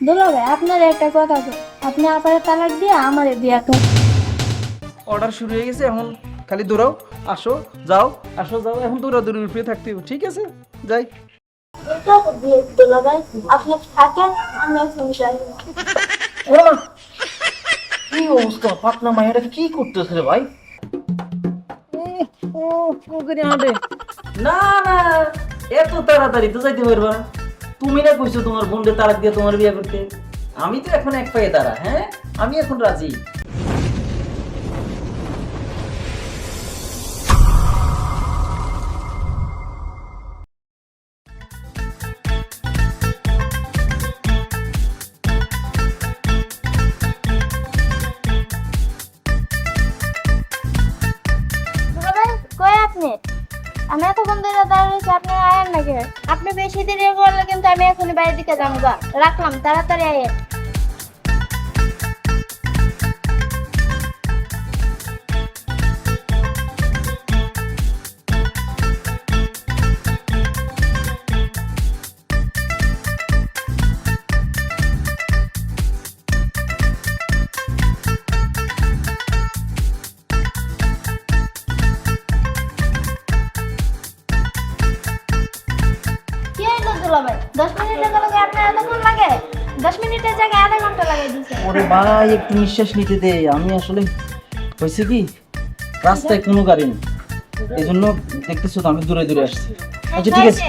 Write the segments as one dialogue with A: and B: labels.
A: দুলা ভাই আপনার একটা কথা তো আপনি আপারে তালাক দিয়ে আমারে বিয়া করেন
B: অর্ডার শুরু হয়ে গেছে এখন খালি দৌড়াও আসো যাও আসো যাও এখন দৌড়াদৌড়ি উপরে থাকতে হবে ঠিক আছে যাই
A: দুলা ভাই আপনি থাকেন
B: কি অবস্থা পাতলা মায়েরা কি করতেছে রে ভাই ও করে না না এত তাড়াতাড়ি তো যাইতে পারবা। তুমি না কইছো তোমার বোনদের তালাক দিয়ে তোমার বিয়ে করতে? আমি তো এখন এক পায়ে দাঁড়া হ্যাঁ? আমি এখন রাজি।
A: আমি এতক্ষণ ধরে দাঁড়িয়েছি আপনি আয়েন নাকি আপনি বেশি দেরি করলে কিন্তু আমি এখনই বাইরের দিকে যাব। রাখলাম, তাড়াতাড়ি আয়েন ভাই
B: একটু নিঃশ্বাস নিতে দে। আমি আসলে হয়েছে কি রাস্তায় কোনো গাড়ি নেই। এই জন্য দেখতেছো তো আমি দূরে দূরে আসছি। আচ্ছা ঠিক আছে।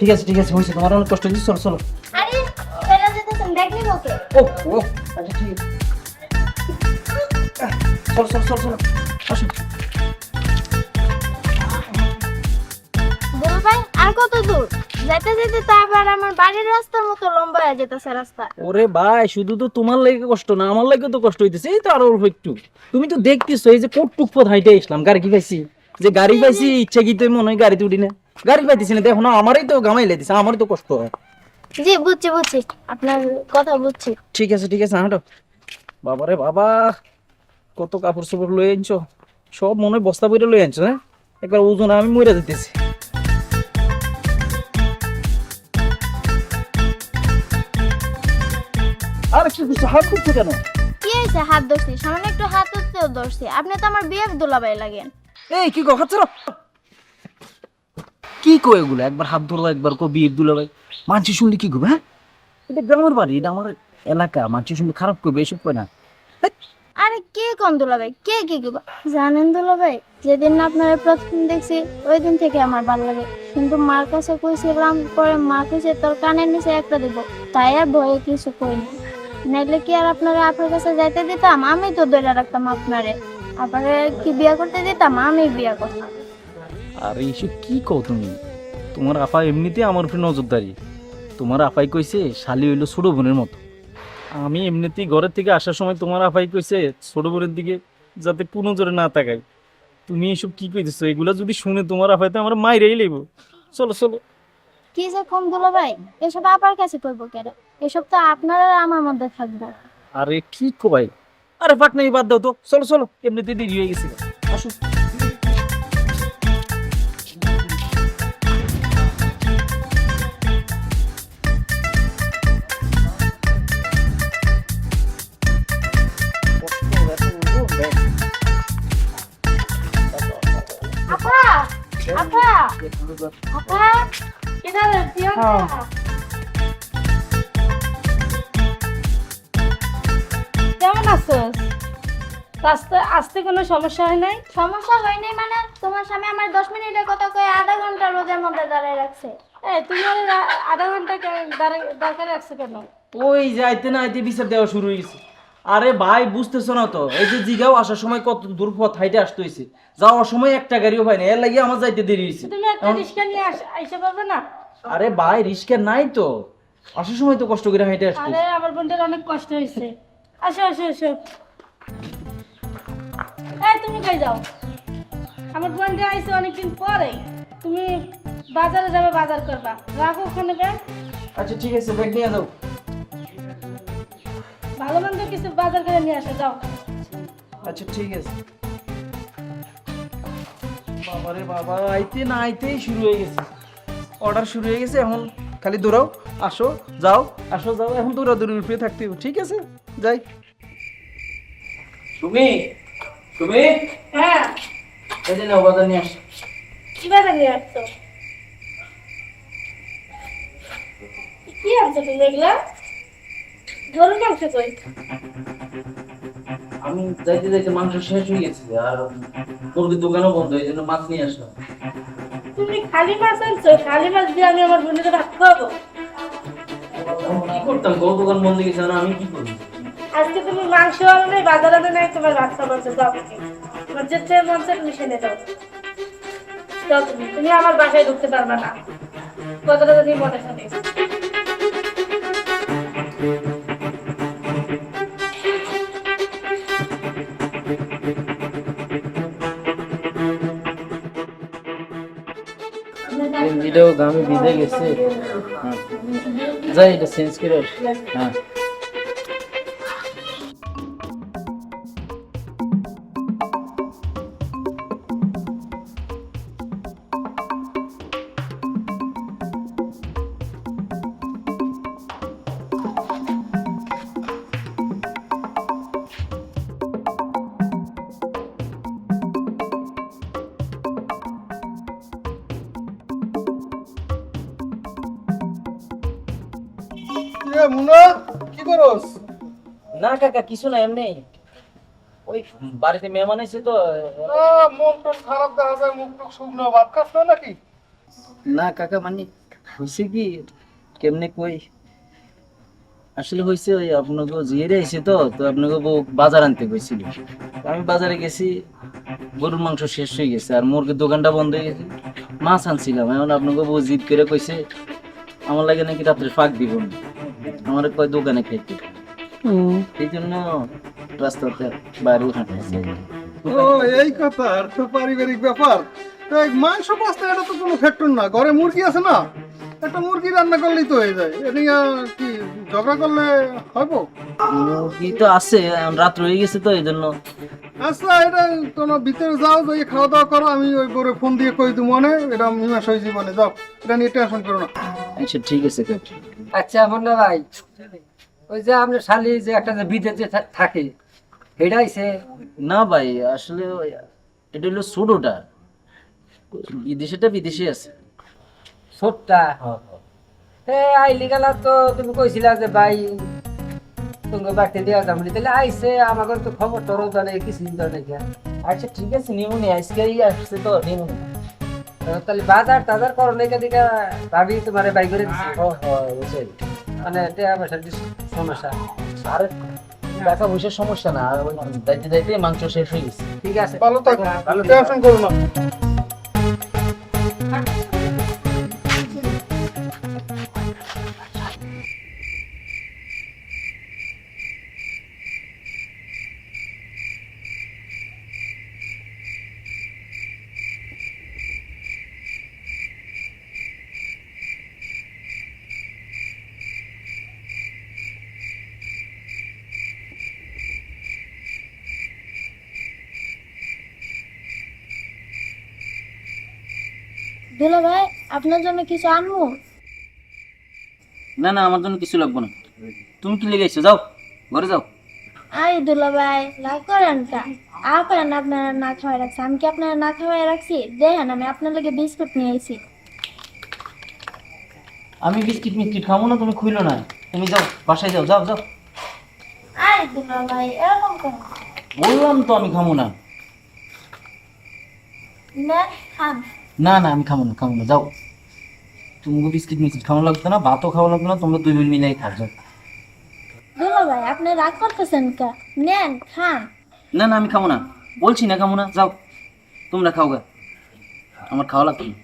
B: ঠিক আছে ঠিক আছে হয়েছে। তোমার অনেক কষ্ট হয়েছে। চলো চলো। ও ও আচ্ছা ঠিক আছে। চলো চলো চলো চলো। আসো।
A: আর কত দূর? যেতে যেতে তো আবার আমার বাড়ির রাস্তার মতো লম্বা হয়ে যেতেছে রাস্তা।
B: ওরে ভাই শুধু তো তোমার লাগে কষ্ট না আমার লাগে তো কষ্ট হইতেছে এই তো আরও অল্প একটু। তুমি তো দেখতেছো এই যে পথ হাইটে আসলাম গাড়ি কি পাইছি? যে গাড়ি পাইছি ইচ্ছা কি মনে হয় গাড়িতে উঠি না? গাড়ি পাইতেছি না দেখো না আমারই তো গামাই লেগেছে আমারই তো কষ্ট হয়।
A: জি বুঝছি বুঝছি আপনার কথা বুঝছি।
B: ঠিক আছে ঠিক আছে হাঁটো। বাবারে বাবা কত কাপড় চোপড় লয়ে আনছো? সব মনে হয় বস্তা বইটা লয়ে আনছো হ্যাঁ? একবার ওজন আমি মরে দিতেছি। আর কি কিছু হাত করছ কেন?
A: কি হয়েছে? হাত ধরছি। সামান্য একটু হাত ধরছি। আপনি তো আমার দুলাভাই লাগেন।
B: এই কি কো এগুলো? একবার হাত ধরলো একবার কো মানছি শুনলে কি করবে হ্যাঁ? এটা গ্রামের বাড়ি এটা আমার এলাকা। মানছি শুনলে খারাপ করবে এসব কয় না।
A: আরে কে কোন দুলাভাই কে কি কি জানেন দুলাভাই যেদিন না আপনার প্রথম দেখছি ওই দিন থেকে আমার ভালো লাগে। কিন্তু মার কাছে কইছিলাম পরে মা কইছে তোর কানের নিচে একটা দিব। তাই আর ভয়ে কিছু কইনি। নাইলে কি আর আপনারা আপনার কাছে যাইতে দিতাম? আমি তো ধরে রাখতাম আপনারে। আপনারে কি বিয়া করতে দিতাম? আমি বিয়া করতাম।
B: আর এইসব কি কও তুমি? তোমার আপা এমনিতে আমার উপরে নজরদারি। তোমার আপাই কইছে শালি হইল ছোট বোনের মতো। আমি এমনিতেই ঘরের থেকে আসার সময় তোমার আপাই কইছে ছোট বোনের দিকে যাতে কোনো জোরে না তাকাই তুমি এসব কি কইতেছো? এগুলা যদি শুনে তোমার আপাই তো আমার মাইরেই লইব। চলো চলো।
A: কি যে কম দুলাভাই এসব আপার কাছে কইব কেন? এসব তো আপনার আর আমার মধ্যে থাকবে।
B: আরে কি কো ভাই? আরে ফাট নাই বাদ দাও তো। চলো চলো এমনিতে দেরি হয়ে গেছে। আসো।
A: আপা আপা আপা কিনারে দিও না
C: আসতে আসতে কোনো সমস্যা হয় নাই?
A: সমস্যা হয় নাই মানে? তোমার স্বামী আমার দশ মিনিটের কথা কয়ে আধা ঘণ্টা রোদের মধ্যে দাঁড়ায় রাখছে।
C: এই তুমি ওর রা- আধা ঘণ্টা কে- দাঁড়া- দরকার রাখছো কেন?
B: ওই যাইতে না আইতে বিচার দেওয়া শুরু হয়ে গেছে। আরে ভাই বুঝতেছো না তো? এই যে জিগাও আসার সময় কত দূর পথ হাইটে আসতে হয়েছে যাওয়ার সময় একটা গাড়িও পাই না এর লাগে আমার যাইতে দেরি হয়েছে
C: তুমি একটা রিক্সা নিয়ে আস- আইসা পারবে না?
B: আরে ভাই রিস্কা নাই তো। আসার সময় তো কষ্ট করে হাইটে আসতে
C: আরে আমার বোনটার অনেক কষ্ট হয়েছে আসো আসো আসো। এই তুমি কই যাও? আমার বোনটা আইসে অনেকদিন পরে। তুমি বাজারে যাবে বাজার করবা। রাখো ওখানে ব্যাগ
B: আচ্ছা ঠিক আছে ব্যাগ নিয়ে যাও।
C: ভালো মন্দ কিছু বাজার করে নিয়ে আসো যাও।
B: আচ্ছা ঠিক আছে। বাবারে বাবা আইতে না আইতেই শুরু হয়ে গেছে। অর্ডার শুরু হয়ে গেছে এখন খালি দৌড়াও আসো যাও আসো যাও এখন তো দৌড়াদৌড়ি উপরে থাকতে ঠিক আছে? যাই। তুমি তুমি?
C: হ্যাঁ।
B: এই যে নাও বাজার নিয়ে আসো।
C: কি বাজার নিয়ে আসছো? কি আনছো তুমি এগুলা? মাংস কই।
B: আমি যাইতে যাইতে মাংস শেষ হয়ে গেছে আর মুরগির দোকানও বন্ধ এই জন্য মাছ নিয়ে আসলাম।
C: তুমি খালি মাছ আনছো খালি মাছ দিয়ে আমি আমার বোনের ভাত খাব
B: কি করতাম? গো দোকান বন্ধ গেছে আমি কি করব?
C: আজকে তুমি মাংস আনো নাই, বাজার আনো নাই, তোমার ভাত খাব যাও। তোমার যেতে মন চায় তুমি সেনে যাও যাও তুমি তুমি আমার বাসায় ঢুকতে পারবে না। কথাটা যদি মনে থাকে।
B: এটাও গামে ভিজে গেছে। হ্যাঁ। যাই, এটা চেঞ্জ করে হ্যাঁ।
D: মুনা কি করস?
B: না কাকা কিছু না এমনি। ওই বাড়িতে মেহমান এসে তো
D: মন টন খারাপ দেখা যায় মুখ টুক শুকনো ভাত খাস না নাকি?
B: না কাকা মানে হয়েছে কি কেমনে কই? আসলে হয়েছে ওই আপনাকে জিয়ে আইছে তো তো আপনাকে বউ বাজার আনতে কইছিল আমি বাজারে গেছি গরুর মাংস শেষ হয়ে গেছে আর মুরগির দোকানটা বন্ধ হয়ে গেছে মাছ আনছিলাম। এখন আপনাকে বউ জিদ করে কইছে আমার লাগে নাকি রাত্রে ফাঁক দিব না। আমার কয় দোকানে খাইতে এই জন্য রাস্তাতে বাইরে হাঁটতেছে
D: ও এই কথা আর তো পারিবারিক ব্যাপার। এই মাংস পাস্তা এটা তো কোনো ফ্যাক্টর না। ঘরে মুরগি আছে না একটা মুরগি রান্না করলেই তো হয়ে যায়। এটা নিয়ে কি ঝগড়া করলে হইব?
B: মুরগি তো আছে রাত রয়ে গেছে তো এই জন্য
D: আচ্ছা এটা তোমার ভিতরে যাও যাই খাওয়া দাওয়া করো আমি ওই করে ফোন দিয়ে কই দিব মনে? এটা মীমাস হয়ে জীবনে যাও। এটা নিয়ে টেনশন করো না।
B: আচ্ছা ঠিক আছে
E: আচ্ছা মুন্না ভাই ওই যে আপনার শালি যে একটা যে বিদেশে থাকে হইছে
B: না ভাই আসলে এটা হলো ছোটটা। বিদেশেটা বিদেশে আছে।
E: ছোটটা? হে আইলি গেলা তো তুমি কইছিলা যে ভাই তোমাকে বাড়তে দেওয়া যাবে না। তাহলে আইসে আমাকে তো খবর টরও জানে কিছু জানে
B: আচ্ছা ঠিক আছে নিমুনি আজকেই আসছে তো নিমুনি।
E: তাহলে বাজার টাজার করো নাকি দিকে ভাবি তোমার বাই করে দিছি।
B: বুঝাই
E: মানে টাকা পয়সার সমস্যা।
B: আর টাকা পয়সার সমস্যা না যাইতে যাইতে মাংস শেষ হয়ে গেছে।
E: ঠিক আছে।
D: ভালো থাকো টেনশন করো না।
A: দুলা ভাই আপনার জন্য কিছু আনব?
B: না না আমার জন্য কিছু লাগবে না। তুমি কি লেগেছো যাও ঘরে যাও।
A: আই দুলা ভাই রাগ করেন কা আপনার আপনারা না খাওয়াই রাখছি। আমি কি আপনারা না খাওয়াই রাখছি? দেখেন আমি আপনার লাগে বিস্কুট নিয়ে এসেছি
B: আমি বিস্কিট মিস্কিট খাব না তুমি খুইলো না। তুমি যাও বাসায় যাও যাও যাও।
A: আই দুলা ভাই এরকম কেন?
B: বললাম তো আমি খাব না।
A: নেন খান।
B: না না আমি খাব না খাব না যাও। তুমি বিস্কিট মিস্কিট খাওয়া লাগতো না ভাতও খাওয়া লাগতো না তোমরা দুই বোন মিলাই যাও
A: দুলা ভাই আপনি রাগ করতেছেন কা? নেন খান।
B: না না আমি খাব না। বলছি না খাব না যাও। তোমরা খাও গা। আমার খাওয়া লাগতো না।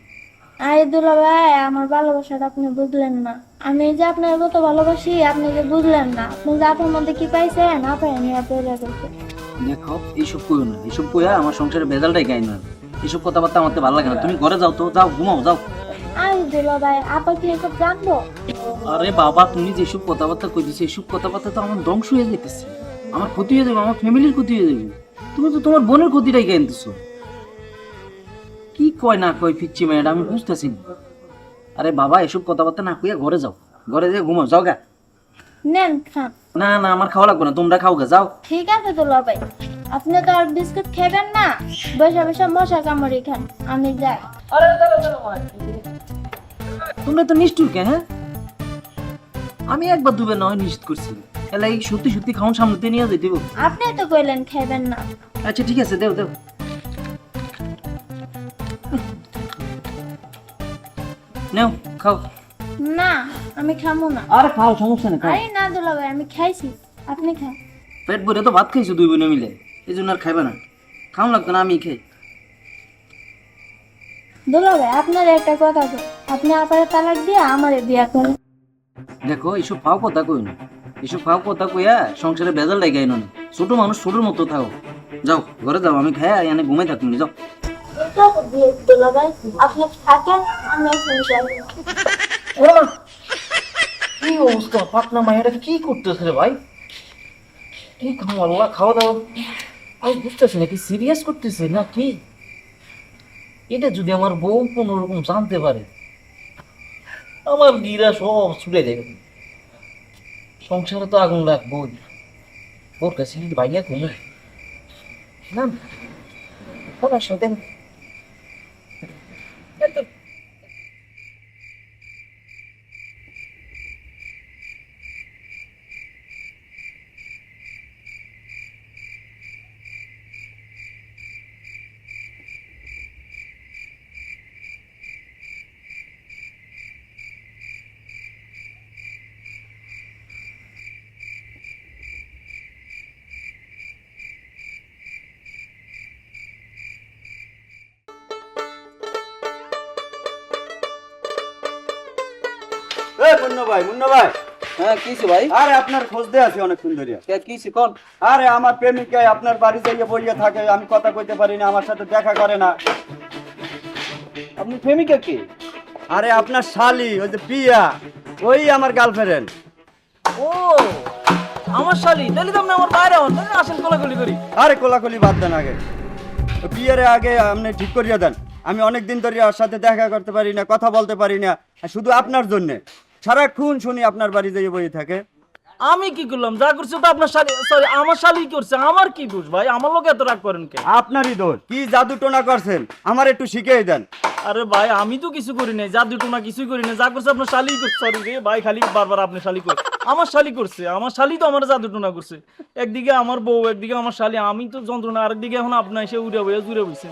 A: আই দুলা ভাই আমার ভালোবাসাটা আপনি বুঝলেন না। আমি যে আপনার কত ভালোবাসি আপনি যে বুঝলেন না। আপনি যে আপনার মধ্যে কি পাইছেন আপনার নিয়ে পেয়ে
B: দেখো এইসব কইও না। এইসব কইয়া আমার সংসারে বেজালটাই গাই না। এইসব কথাবার্তা আমার তো ভালো লাগে না। তুমি ঘরে যাও তো যাও ঘুমাও যাও।
A: আই দুলা ভাই আপা কি এসব জানব?
B: আরে বাবা তুমি যেসব কথাবার্তা কইতেছো এইসব কথাবার্তা তো আমার ধ্বংস হয়ে যেতেছে আমার ক্ষতি হয়ে যাবে আমার ফ্যামিলির ক্ষতি হয়ে যাবে। তুমি তো তোমার বোনের ক্ষতিটাই কেনতেছো কি কয় না কয় ফিরছি ম্যাডাম আমি বুঝতেছি না। আরে বাবা এসব কথাবার্তা না কইয়া ঘরে যাও।
F: ঘরে যে ঘুমাও যাও গা।
A: নেন
F: না না আমার খাওয়া লাগবে না তোমরা খাও গা যাও।
A: ঠিক আছে দুলাভাই আপনি তো আর বিস্কুট খাবেন না। বসে বসে মশা কামড়ি খান। আমি যাই।
F: তোমরা তো নিষ্ঠুর কে হ্যাঁ? আমি একবার দুবার নয় নিশ্চিত করছি। এলা এই সত্যি সত্যি খাওয়ান সামনে নিয়ে যেতে হবে।
A: আপনি তো কইলেন খাবেন না।
F: আচ্ছা ঠিক আছে দেও দেও। নাও খাও।
A: না আমি খামো না।
F: আর খাও সমস্যা নেই খাও।
A: আরে না দুলাভাই আমি খাইছি। আপনি খান।
F: পেট ভরে তো ভাত খাইছো দুই বোনে মিলে। এই জন্য আর খাইবে না। খাওয়া লাগতো না আমি খাই।
A: দুলাভাই আপনার একটা কথা কই আপনি আপারে তালাক দিয়ে আমারে বিয়া করেন।
F: দেখো এইসব ফাও কথা কই না। এইসব ফাও কথা কইয়া সংসারে বেজাল লাগাই না। ছোট মানুষ ছোটর মতো থাকো। যাও ঘরে যাও আমি খাই এনে ঘুমাই থাকুন যাও।
A: দুলাভাই আপনি থাকেন আমি
F: কি অবস্থা? পাটনা মায়েরা কি করতেছে রে ভাই? ঠিক খাওয়া দাওয়া আমি বুঝতেছি না, কি সিরিয়াস করতেছে না কি এটা যদি আমার বউ কোনো রকম জানতে পারে, আমার গিরা সব ছুটে দেবে সংসারে তো আগুন লাগবো। ওর কাছে কি ভাইয়া ঘুমে? না ওনার সাথে
G: মুন্না ভাই মুন্না ভাই
F: হ্যাঁ ভাই?
G: আরে আপনার খোঁজ দিয়ে আছি অনেক সুন্দরিয়া
F: কিসে কোন?
G: আরে আমার প্রেমিকায় আপনার বাড়ি যাইয়ে বইয়ে থাকে আমি কথা কইতে পারি না আমার সাথে দেখা করে না।
F: আপনি প্রেমিকা কে?
G: আরে আপনার শালি ওই যে পিয়া ওই আমার গার্লফ্রেন্ড।
F: ও আমার শালি তাহলে তো আপনি আমার বাইরে হন তাহলে আসেন কোলাকুলি করি।
G: আরে কোলাকুলি বাদ দেন আগে। ওই আগে আপনি ঠিক করিয়ে দেন। আমি অনেক দিন ধরে ওর সাথে দেখা করতে পারি না কথা বলতে পারি না শুধু আপনার জন্যে। সারাক্ষণ শুনি আপনার বাড়ি বই থাকে।
F: আমি কি করলাম? যা করছে তো আপনার শালি সরি আমার শালি করছে। আমার কি দোষ ভাই? আমার লোক এত রাগ করেন কে
G: আপনারই দোষ। কি জাদু টোনা করছেন? আমার একটু শিখিয়ে দেন।
F: আরে ভাই আমি তো কিছু করি নাই। যা দুটো না কিছুই করি না যা করছে আপনার শালি করছে সরি রে ভাই খালি বারবার আপনি শালি করে। আমার শালি করছে আমার শালি তো আমার জাদু টোনা করছে। একদিকে আমার বউ একদিকে আমার শালি আমি তো যন্ত্রণা আরেকদিকে এখন আপনার এসে উড়ে বইয়া জুড়ে বইছে।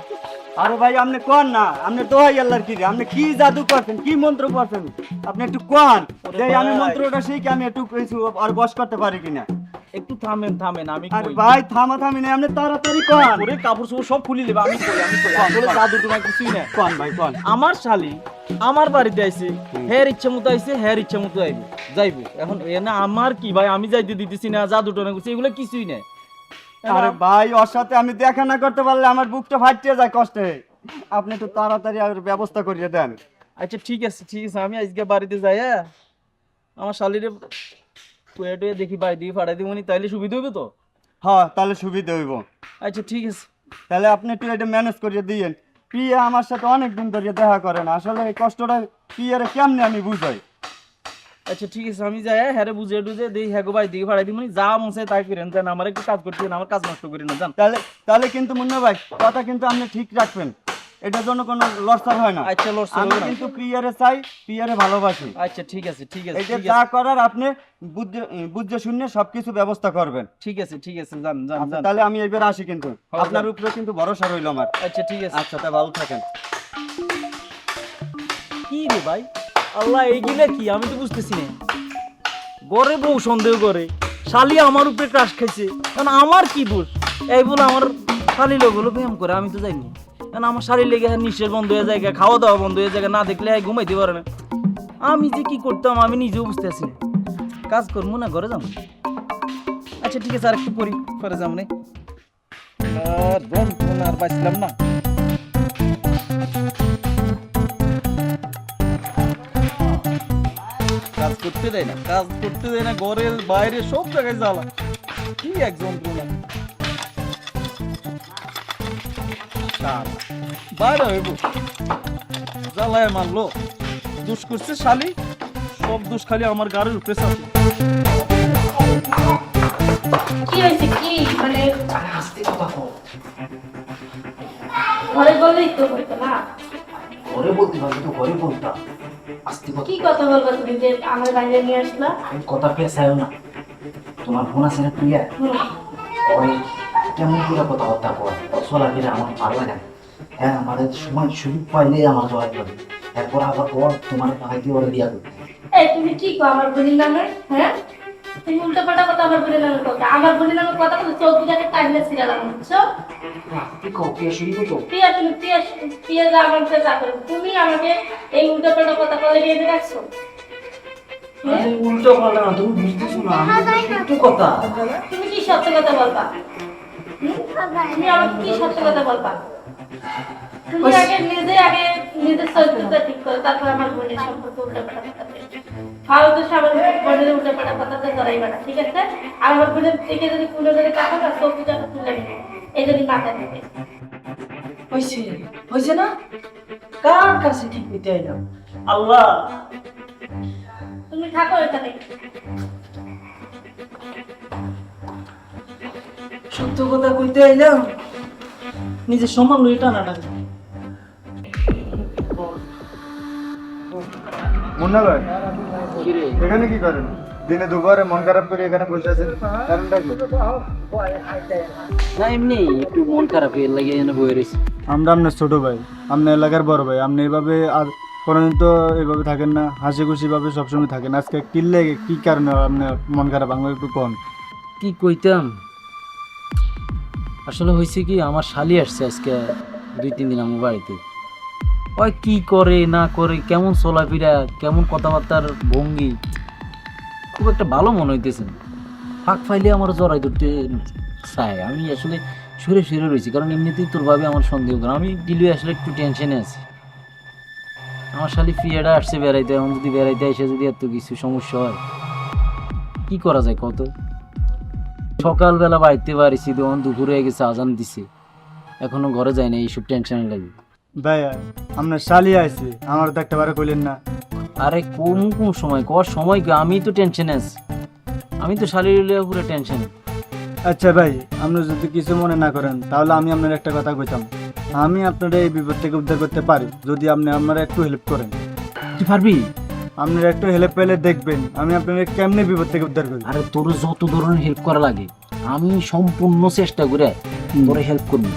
G: আরে ভাই আপনি কোন না? আপনি দোহাই আল্লাহর কি আপনি কি জাদু করছেন কি মন্ত্র করছেন? আপনি একটু কোন? যে আমি মন্ত্রটা শিখে আমি একটু কিছু আর বস করতে পারি কিনা?
F: একটু থামেন থামেন আমি
G: আর ভাই থামা থামি নেই আপনি তাড়াতাড়ি কোন।
F: ওরে কাপড় চোপড় সব খুলি নেবে আমি কই আমি কই? আসলে জাদু টোনা কিছুই না
G: কোন ভাই কোন।
F: আমার শালি আমার বাড়িতে আইছে হের ইচ্ছা মতো আইছে হের ইচ্ছা মতো আইবে। যাইবে। এখন এনে আমার কি ভাই আমি যাইতে দিতেছি না জাদু টোনা করছি এগুলো কিছুই নাই।
G: আরে ভাই ওর সাথে আমি দেখা না করতে পারলে আমার বুকটা ফাটিয়ে যায় কষ্টে। আপনি একটু তাড়াতাড়ি আর ব্যবস্থা করিয়ে দেন।
F: আচ্ছা ঠিক আছে ঠিক আছে আমি আজকে বাড়িতে যাই হ্যাঁ? আমার শালিরে টুয়ে দেখি দিয়ে দিব নি তাইলে সুবিধা হবে তো?
G: হ্যাঁ তাহলে সুবিধা হইব।
F: আচ্ছা ঠিক আছে।
G: তাহলে আপনি একটু এটা ম্যানেজ করিয়ে দিয়েন। প্রিয়া আমার সাথে অনেক দিন ধরে দেখা করে না। আসলে এই কষ্টটা প্রিয়ারে কেমনে আমি বুঝাই?
F: আচ্ছা ঠিক আছে আমি যাই হ্যাঁ রে বুঝে টুঝে দিই হ্যাঁ গো বাড়ি দিয়ে ফাড়াই দিব নি যা মনে তাই করেন। জান আমার একটু কাজ করতে আমার কাজ নষ্ট করি না জান?
G: তাহলে তাহলে কিন্তু মুন্না ভাই কথা কিন্তু আপনি ঠিক রাখবেন। এটার জন্য কোনো লড়সার হয় না।
F: আচ্ছা লড়ছে
G: আমি কিন্তু প্রিয়ারে চাই প্রিয়ারে ভালোবাসি।
F: আচ্ছা ঠিক আছে ঠিক আছে ঠিক
G: যা করার আপনি বুঝে বুঝে শুনে সবকিছু ব্যবস্থা করবেন।
F: ঠিক আছে ঠিক আছে জান জান
G: আচ্ছা, তাহলে আমি এবার আসি কিন্তু। আপনার উপরে কিন্তু ভরসা রইল আমার।
F: আচ্ছা ঠিক আছে।
G: আচ্ছা তা ভালো থাকেন।
F: কি রে ভাই? আল্লাহ এইগুলা কি? আমি তো বুঝতেছি না। গড়ে বউ সন্দেহ করে শালি আমার উপরে ক্রাশ খাইছে। কারণ আমার কি দোষ? এই বলে আমার শালি লোক হলো ব্যায়াম করে আমি তো জানি কারণ আমার শালি লেগে হ্যাঁ নিঃশ্বাস বন্ধ হয়ে যায় খাওয়া দাওয়া বন্ধ হয়ে যায়, না দেখলে হ্যাঁ ঘুমাইতে পারে না। আমি যে কি করতাম, আমি নিজেও বুঝতে পারছি না। কাজ করব না, ঘরে যাব। আচ্ছা ঠিক আছে আর একটু করি পরে যাব আর পাইছিলাম না। কাজ করতে দেয় না, কাজ করতে দেয় না, ঘরের বাইরে সব জায়গায় জ্বালা। কি এক যন্ত্রণা। বাইরে হইব জ্বালায় মারলো। দুষ করছে শালি
B: সব দোষ খালি আমার গাড়ির উপরে চাপে
C: কি হয়েছে কি? মানে ঘরে বললেই তো হইতো না।
B: ঘরে বলতে পারবি তো ঘরে বলতাম আস্তে কথা
C: কি কথা বলবা তুমি যে আমার বাইরে নিয়ে আসলা?
B: আমি কথা পেছায়ও না। তোমার ফোন আছে না প্রিয়া ওই কেমন করে কথাবার্তা কর। চলাফেরা আমার ভালো লাগে না। হ্যাঁ আমাদের সময় সুযোগ পাইলেই আমার জয় করে এরপর আবার বল তোমার ভাইকে ওরা দিয়া
C: এই তুমি কি কো আমার বোনের নামে হ্যাঁ? তুমি উল্টো পাল্টা কথা আমার বোনের নামে কথা আমার বোনের নামে কথা বলতে চৌকি জায়গায় টাইমলে ছিলাম বুঝছ?
B: তুই কও প্রিয়া শুরু করতো
C: প্রিয়া তুমি প্রিয়া প্রিয়া যা আমার কাছে যা করে। তুমি আমাকে এই উল্টো পাল্টা কথা বলে গিয়ে রাখছো? হ্যাঁ?
B: উল্টো পাল্টা না তুমি বুঝতেছো না একটু কথা।
C: তুমি কি সত্য কথা বলবা? তুমি আমাকে কি সত্য কথা বলবা? তুমি আগে নিজে আগে নিজের চরিত্রটা ঠিক করো তারপর আমার বোনের সম্পর্কে উল্টা কথা ফালতু আমার বোনের কথাতে না ঠিক আছে? আর আমার বোনের থেকে যদি তুলে ধরে যখন তুলে নেবে। এই থাকে
H: হয়েছে হয়েছে না? কার কাছে ঠিক নিতে এলাম
B: আল্লাহ।
C: তুমি থাকো এখানে।
H: সত্য কথা কইতে এলাম নিজের সম্মান লই টানা টানা।
D: মুন্না ভাই এখানে কি করেন? দিনে দুপুরে মন খারাপ করে এখানে বসে আছেন? কারণটা কি?
B: না এমনি একটু মন খারাপ এর লাগে এনে বয়ে রয়েছে।
I: আমরা আপনার ছোট ভাই আপনার এলাকার বড় ভাই আপনি এভাবে আর কোনোদিন তো এভাবে থাকেন না হাসি খুশি ভাবে সবসময় থাকেন। আজকে কি কিনলে কি কারণে আপনার মন খারাপ? আমাকে একটু কন।
B: কি কইতাম? আসলে হয়েছে কি, আমার শালি আসছে আজকে দুই, তিন দিন আমার বাড়িতে। ওই কি করে, না করে, কেমন চলাফেরা, কেমন কথাবার্তার ভঙ্গি। খুব একটা ভালো মনে হইতেছে। ফাঁক ফাইলে আমার জড়াই ধরতে চায়। আমি আসলে সুরে সুরে রয়েছি কারণ এমনিতেই তোর ভাবে আমার সন্দেহ করে। আমি দিলে আসলে একটু টেনশনে আছি। আমার শালি ফিয়েটা আসছে বেড়াইতে, এখন যদি বেড়াইতে এসে যদি এত কিছু সমস্যা হয়, কি করা যায় কত? সকালবেলা বাড়িতে পারিছি তখন দুপুরে হয়ে গেছে আজান দিছে। এখনও ঘরে যায় না এইসব টেনশন লাগে।
I: ভাই আপনার শালি আছে আমার তো একটা বারে কইলেন না।
B: আরে কোন কোন সময় কর সময় কি আমি তো টেনশনে আছি। আমি তো শারীরিক পুরো টেনশন
I: আচ্ছা ভাই আপনি যদি কিছু মনে না করেন তাহলে আমি আপনার একটা কথা কইতাম। আমি আপনার এই বিপদ থেকে উদ্ধার করতে পারি যদি আপনি আমার একটু হেল্প করেন।
B: তুই পারবি?
I: আপনার একটু হেল্প পেলে দেখবেন। আমি আপনার কেমনে বিপদ থেকে উদ্ধার করি?
B: আরে তোর যত ধরনের হেল্প করা লাগে আমি সম্পূর্ণ চেষ্টা করে তোরে হেল্প করবি।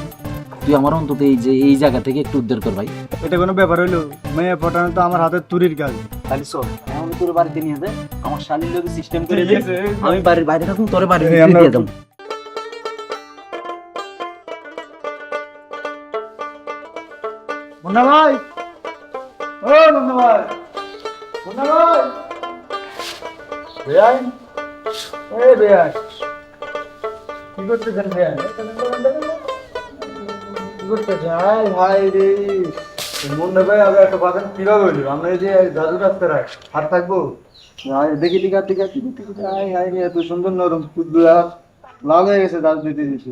B: তুই আমার অন্তত এই যে এই জায়গা থেকে একটু উদ্ধার কর ভাই।
I: এটা কোনো ব্যাপার হইল? মেয়ে পটানো তো আমার হাতের তুরির কাজ।
B: তাহলে চল এখন তোর বাড়িতে নিয়ে দে আমার শালীর লোক সিস্টেম করে
I: ঠিক
B: দে। আমি বাড়ির বাইরে থাকুন তোরে ভিতরে দিয়ে দেবো।
I: মুন্না ভাই! ও মুন্না ভাই! বেয়াই এ বেয়াই কি করতেছেন বেয়াই কি করতেছেন আয় ভাই রে মুন্না ভাই আগে একটা বাগান কীভাবে হইল? আমরা এই যে জাদু রাস্তায় হাত থাকব? আয় দেখি হাত দিকে দিকে দিকে আয় হায় রে এত সুন্দর নরম হাত লাল হয়ে গেছে দাদু দিতে দিতে।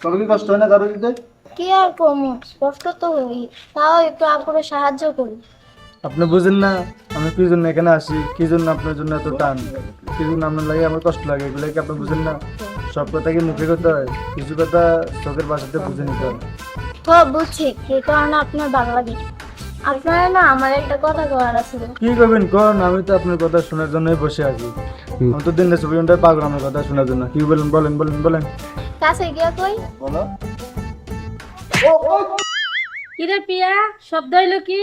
I: তোর কি কষ্ট হয় না দাদু দিতে?
A: কি আর কমু কষ্ট তো হই তাও একটু আপুরে সাহায্য করি।
I: আপনি বুঝেন না আমি কি জন্য এখানে আসি? কি জন্য আপনার জন্য এত টান? কি জন্য আপনার লাগে আমার কষ্ট লাগে? এগুলো কি আপনি বুঝেন না? সব কথা কি মুখে করতে হয়? কিছু কথা চোখের বাসাতে বুঝে নিতে হয়।
A: তো বুঝছি। কি কারণে আপনার লাগে আপনার না আমার একটা কথা করার আছে।
I: কি করবেন কোন? আমি তো আপনার কথা শোনার জন্যই বসে আছি। আমি তো দিন চব্বিশ ঘন্টায় পাগল আমার কথা শোনার জন্য। কি বলেন বলেন বলেন বলেন।
A: কাছে গিয়া কই?
I: বলো।
C: কিরে পিয়া শব্দ হইল কি?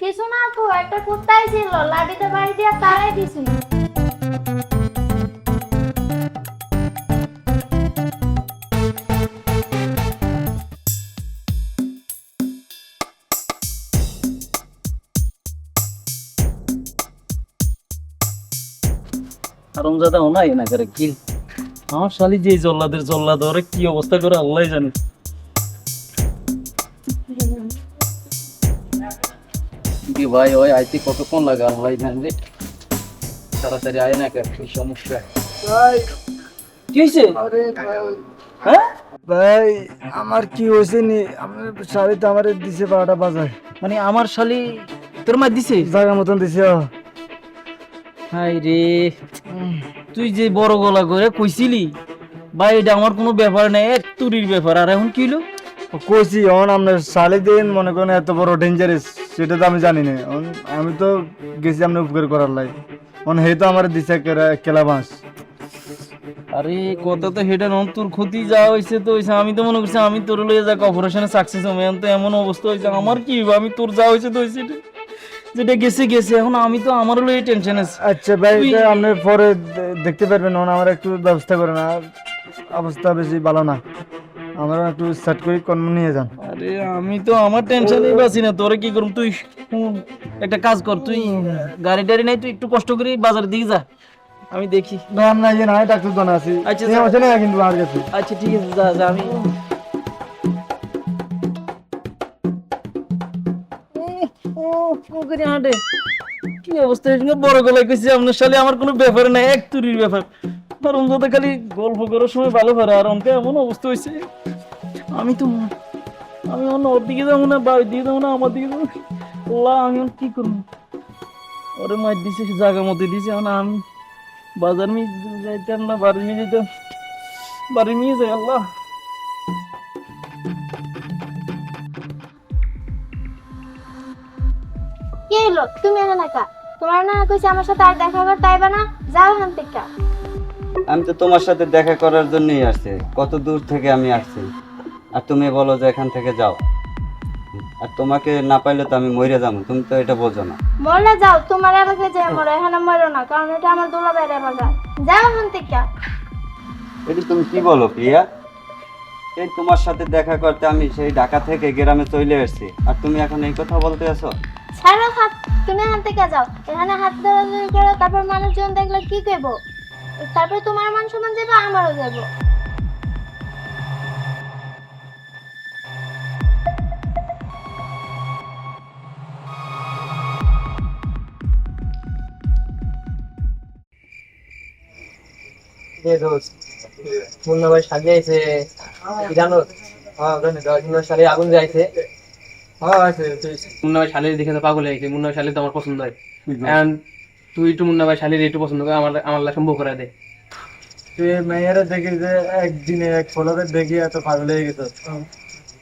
A: কিছু না আপু একটা কুত্তাই ছিল, লাঠিতে বাড়ি দিয়া
B: কি? আমার শালি যে জল্লাদের জল্লাদ, ওরে কি অবস্থা করে আল্লাহ জানে। কি ভাই ওই আইতে কতক্ষণ লাগে? আল্লাহ জানে তাড়াতাড়ি আয় না কেন? কি সমস্যা? কি হয়েছে হ্যাঁ?
I: ভাই আমার কি হয়েছে নি? আপনার শাড়ি তো আমার দিছে বারোটা বাজায়।
B: মানে আমার শালি তোর মা দিছে?
I: জায়গা মতন দিছে
B: হাই রে তুই যে বড় গলা করে কইছিলি ভাই এটা আমার কোনো ব্যাপার নাই এক তুরির ব্যাপার। আর এখন কি হলো
I: কইছি অন আপনার শালি দিন মনে করেন এত বড় ডেঞ্জারাস সেটা তো আমি জানি না আমি তো গেছি আপনি উপকার করার লাই। অন হে তো আমার দিছে কেলা- বাঁশ।
B: আরে কথা তো হেটা নন তোর ক্ষতি যা হয়েছে তো হয়েছে আমি তো মনে করছি আমি তোর লইয়ে যাক অপারেশনে সাকসেস হবে। এখন তো এমন অবস্থা হয়েছে আমার কি? আমি তোর যা হয়েছে তো হয়েছে। যেটা গেছে গেছে। এখন আমি তো আমার লইয়ে টেনশন আছে।
I: আচ্ছা ভাই আপনি পরে দেখতে পারবেন। অন আমার একটু ব্যবস্থা করেন। আর অবস্থা বেশি ভালো না। আমার একটু সেট করে নিয়ে যান
B: আরে আমি তো আমার টেনশনই বাঁচি না তোরে কি করুম তুই একটা কাজ কর তুই গাড়ি টাড়ি নাই তুই একটু কষ্ট করে বাজার দিকে যা আমি দেখি
I: না না ইয়ে না ডাক্তার আছি
B: আচ্ছা,
I: আসে না কিন্তু কাছে
B: আচ্ছা ঠিক আছে যা যা আমি কি অবস্থা বড় গলায় কইছি আপনার সালে আমার কোনো ব্যাপার নাই এক তুরির ব্যাপার খালি গল্প করার সময় ভালো পারে আর অঙ্কে এমন অবস্থা হয়েছে, আমি তো আমি অন্য ওর দিকে যাব না, বাড়ির দিকে যাব না, আমার দিকে যাব আমি কি করব? ওরে মার দিছে জায়গা মতো দিছে, এখন আমি বাজার নিয়ে যাইতাম না, বাড়ি নিয়ে যেতাম বাড়ি নিয়ে যাই, আল্লাহ।
A: তুমি এখানে একা? তোমার না কইছে আমার সাথে আর দেখা করতে আইবা না? যাও এখান থেকে।
G: আমি তো তোমার সাথে দেখা করার জন্যই আসছি। কত দূর থেকে আমি আসছি? আর তুমি বলো যে এখান থেকে যাও। আর তোমাকে না পাইলে তো আমি মরে যাব। তুমি তো এটা বোঝো না।
A: মরলে যাও তোমার এলাকায় যে মরো এখানে মরো না কারণ এটা আমার দুলাভাইয়ের এলাকা যাও এখান থেকে।
G: এটা তুমি কি বলো প্রিয়া? এই তোমার সাথে দেখা করতে আমি সেই ঢাকা থেকে গ্রামে চলে এসেছি। আর তুমি এখন এই কথা বলতে আছো?
A: ছাড়ো হাত তুমি এখান থেকে যাও। এখানে হাত ধরাধরি করে তারপর মানুষজন দেখলে কি করব? তারপর তোমার মান সম্মান যাবে আমারও যাব।
E: মুন্না ভাই সাজিয়েছে জানো?
I: হ্যাঁ
E: মুন্না শালে আগুন যাইছে
I: হ্যাঁ আছে
E: মুন্না ভাই শালের দেখে তো পাগল হয়েছে মুন্না ভাই শালে তো আমার পছন্দ হয়। And তুই একটু মুন্না ভাই শালের একটু পছন্দ করে আমার আমার লাগে সম্ভব করে দে।
I: তুই মেয়েরা দেখি যে একদিনে এক ফলোদের দেখি এত পাগল হয়ে গেছে।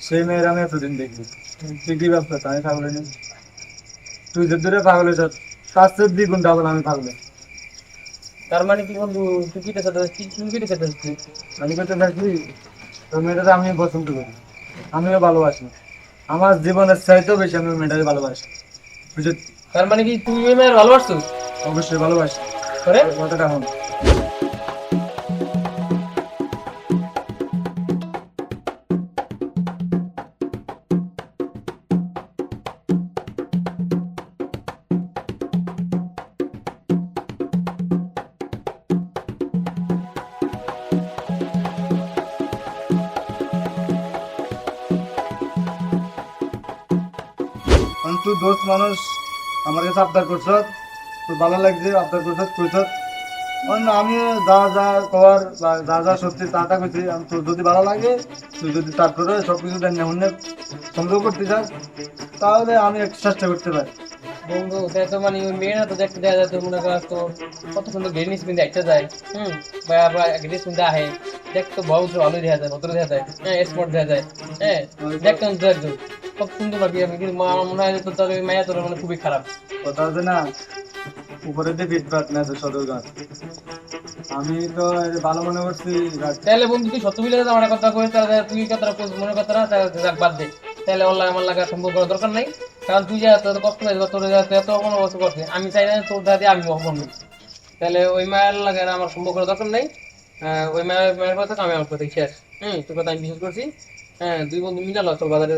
I: সেই মেয়েরা আমি এতদিন দেখি। তুই কি ব্যবসা আমি পাগল হইনি তুই যে দূরে পাগল হয়েছ তার চেয়ে দ্বিগুণ ডাবল আমি পাগল।
E: তার মানে কি বন্ধু? তুই কি সাথে সাথে
I: আমি করতে তোর মেয়েটা আমি পছন্দ করি। আমিও ভালোবাসি। আমার জীবনের চাইতেও বেশি আমি মেয়েটাকে ভালোবাসি। বুঝলি?
E: তার মানে কি তুই ওই মেয়ের ভালোবাসছো
I: অবশ্যই ভালোবাসি।
E: করে?
I: কথাটা হন তুই দোস্ত মানুষ আমার কাছে আবদার করছ। তোর ভালো লাগছে করছ কইছ অন্য আমি যা যা কর বা যা যা সত্যি তা তা আমি তোর যদি ভালো লাগে তুই যদি তারপরে সব কিছু অন্য সংগ্রহ করতে চাস তাহলে আমি একটু চেষ্টা করতে পারি।
E: বন্ধু সে তো মানে ওই মেয়েরা তো দেখতে দেওয়া যায় তো মনে কর তো কত সুন্দর ড্রেনিস পিন্ধে একটা যায় হুম? বা আবার ড্রেস পিন্ধে আহে। দেখ তো বহুত ভালো দেখা যায় ভদ্র দেখা যায় হ্যাঁ স্পট দেখা যায় হ্যাঁ? দেখতাম তো একদম কত সুন্দর লাগে আমি কিন্তু মা- মনে হয় তো তোর মায়া তোর মানে খুবই খারাপ।
I: কথা হচ্ছে না? উপরে দিয়ে ফিটপাট না তো সদরঘাট আমি তো ভালো মনে করছি
E: তাহলে বন্ধু তুই সত্য মিলে আমার কথা কই তাহলে তুই কইস মনে কথাটা তাহলে যাক বাদ দে। তাহলে অনলাইন আমার লাগা সম্ভব করার দরকার নাই। কারণ তুই যা তোর কষ্ট হয়েছে তোর যা এত কোনো অবস্থা করছে আমি চাই না তোর দাদি আমি অপমান হই। তাহলে ওই মায়ের লাগে আমার সম্ভব করার দরকার নাই। ওই মায়ের মায়ের কথা আমি আমার কথা শেষ। হুম তোর কথা আমি বিশ্বাস করছি। হ্যাঁ দুই বন্ধু মিলালো চল বাজারে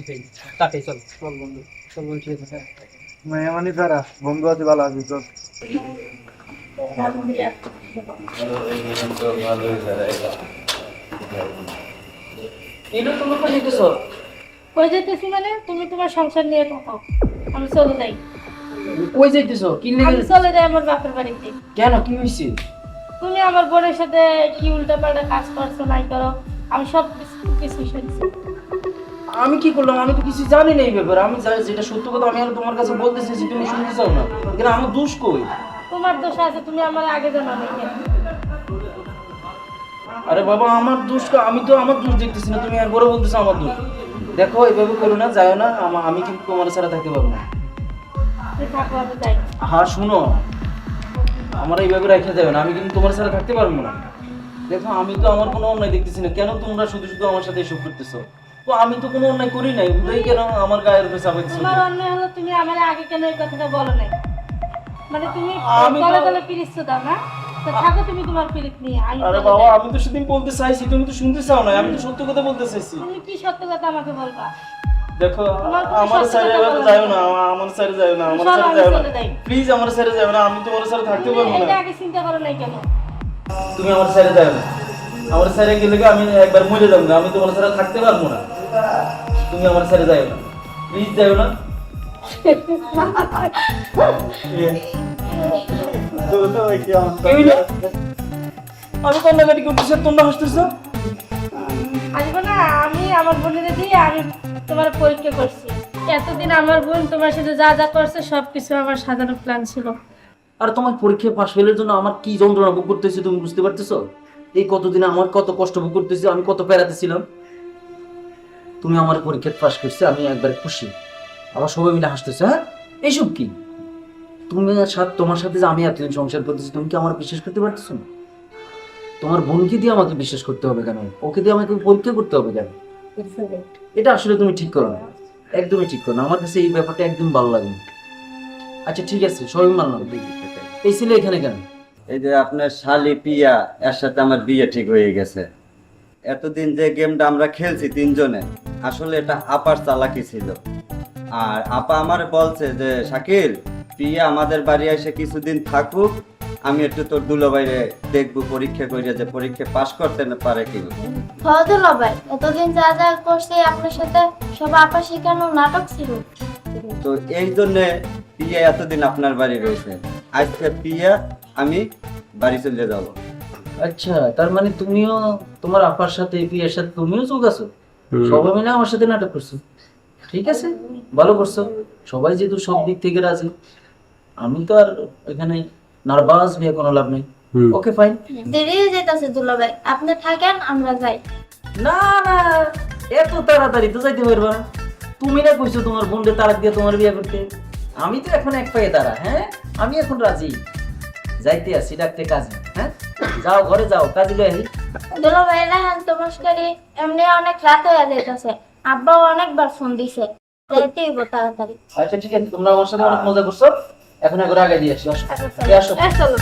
E: ইতেই তাকেই চল। চল বন্ধু। চল বন্ধু ঠিক আছে।
I: মেয়ে মানে তারা বন্ধু আছে ভালো আছে
E: এগুলো তুমি
C: কই মানে? তুমি তোমার সংসার নিয়ে থাকো আমি চলে যাই।
E: কই যাইতেছ? কি
C: আমি চলে যাই আমার বাপের বাড়িতে।
E: কেন কি হয়েছে
C: তুমি আমার বোনের সাথে কি উল্টা পাল্টা কাজ করছ নাই করো আমি সব কিছু কিছু শুনছি।
B: আমি কি করলাম? আমি তো কিছু জানি না এই ব্যাপারে। আমি যেটা সত্য কথা আমি আর তোমার কাছে বলতে চাইছি তুমি শুনতে চাও না। এখানে আমার দোষ কই?
C: তোমার দোষ আছে তুমি আমার আগে জানা নেই কেন?
B: আরে বাবা আমার দোষ কা- আমি তো আমার দোষ দেখতেছি না তুমি একবারও বলতেছো আমার দোষ। দেখো এইভাবে করো না যাও না আমি কিন্তু তোমার ছাড়া থাকতে পারব না। হ্যাঁ শুনো। আমার এইভাবে রেখে যাবে না আমি কিন্তু তোমার ছাড়া থাকতে পারব না। দেখো আমি তো আমার কোনো অন্যায় দেখতেছি না। কেন তোমরা শুধু শুধু আমার সাথে এসব করতেছো? তো আমি তো কোনো অন্যায় করি নাই। উদয় কেন আমার গায়ের উপরে চাপাইতেছো
C: তোমার অন্যায় হলো তুমি আমার আগে কেন এই কথাটা বলো নাই? মানে তুমি
B: আমি তো-
C: গলে গলে দাও না? তো থাকো তুমি তোমার নিয়ে আমি
B: আরে বাবা আমি তো সেদিন বলতে চাইছি তুমি তো শুনতে চাও না আমি তো সত্য কথা বলতে চাইছি।
C: তুমি কি সত্য কথা আমাকে বলবা?
B: দেখো আমার
C: না।
B: যাও না আমার যাও না আমার যাও না। প্লিজ আমার যাও না আমি তোমার থাকতে পারব না।
C: আগে চিন্তা করো নাই কেন?
B: তুমি আমার যাও না। আমার সাইডে গেলে আমি একবার মরে যাব না? আমি তোমার সাথে থাকতে পারব না? তুমি আমার সাইডে যাও না। প্লিজ যাও না? আমি কান্নাকাটি করতেছি তোমরা হাসতেছো?
C: আসব না আমি আমার বোনের দিয়ে আমি তোমার পরীক্ষা করছি। এতদিন আমার বোন তোমার সাথে যা যা করছে সবকিছু আমার সাজানো প্ল্যান ছিল।
B: আর তোমার পরীক্ষায় পাশ ফেলের জন্য আমার কি যন্ত্রণা ভোগ করতেছি তুমি বুঝতে পারতেছো? এই কতদিন আমার কত কষ্ট ভোগ করতেছি আমি কত প্যারাতে ছিলাম? তুমি আমার পরীক্ষায় পাশ করছে আমি একবার খুশি। আবার সবাই মিলে হাসতেছে হ্যাঁ এইসব কি? তুমি সাথে তোমার সাথে যে আমি এতদিন সংসার করতেছি তুমি কি আমার বিশ্বাস করতে পারতেছো না? তোমার বোনকে দিয়ে আমাকে বিশ্বাস করতে হবে কেন? ওকে দিয়ে আমাকে পরীক্ষা করতে হবে কেন? এটা আসলে তুমি ঠিক করো না। একদমই ঠিক করো না। আমার কাছে এই ব্যাপারটা একদম ভালো লাগে না। আচ্ছা ঠিক আছে সবাই মানলাম এই ছেলে এখানে কেন?
G: এই যে আপনার শালি পিয়া এর সাথে আমার বিয়ে ঠিক হয়ে গেছে। এতদিন যে গেমটা আমরা খেলছি তিনজনে আসলে এটা আপার চালাকি ছিল। আর আপা আমার বলছে যে শাকিল পিয়া আমাদের বাড়ি এসে কিছুদিন থাকুক আমি একটু তোর দুলো বাইরে দেখব পরীক্ষা করে যে পরীক্ষা পাশ করতে না পারে কিনা।
A: হদুল্লা ভাই এতদিন যা যা করছি আপনার সাথে সব আপা শেখানো নাটক ছিল।
G: তো এই জন্য পিয়া এতদিন আপনার বাড়ি রয়েছে। আজকে পিয়া আমি বাড়ি চলে যাব।
B: আচ্ছা তার মানে তুমিও তোমার আপার সাথে পিয়ার সাথে তুমিও যোগ আছো সবাই মিলে আমার সাথে নাটক করছ। ঠিক আছে? ভালো করছ। সবাই যেহেতু সব দিক থেকে রাজি আমি তো আর এখানে নার্ভাস হয়ে কোনো লাভ নেই। ওকে ফাইন
A: দেরি হয়ে যেতেছে দুলা ভাই আপনি থাকেন আমরা যাই।
B: না না এত তাড়াতাড়ি তো যাইতে পারবা না। তুমি না কইছো তোমার বোনকে তারাক দিয়ে তোমার বিয়ে করতে। আমি তো এখন এক পায়ে তারা হ্যাঁ? আমি এখন রাজি। যাইতে আসি ডাকতে কাজে হ্যাঁ? যাও ঘরে যাও কাজে লই
A: দুলা ভাই রাহান তোমার এমনি অনেক রাত হয়ে যাইতেছে। আব্বাও অনেকবার ফোন দিছে। যাইতেই তাড়াতাড়ি।
B: আচ্ছা ঠিক আছে তোমরা আমার সাথে অনেক মজা করছ। এখন একবার আগে দিয়ে আসি আসো। আসো।
C: চলো।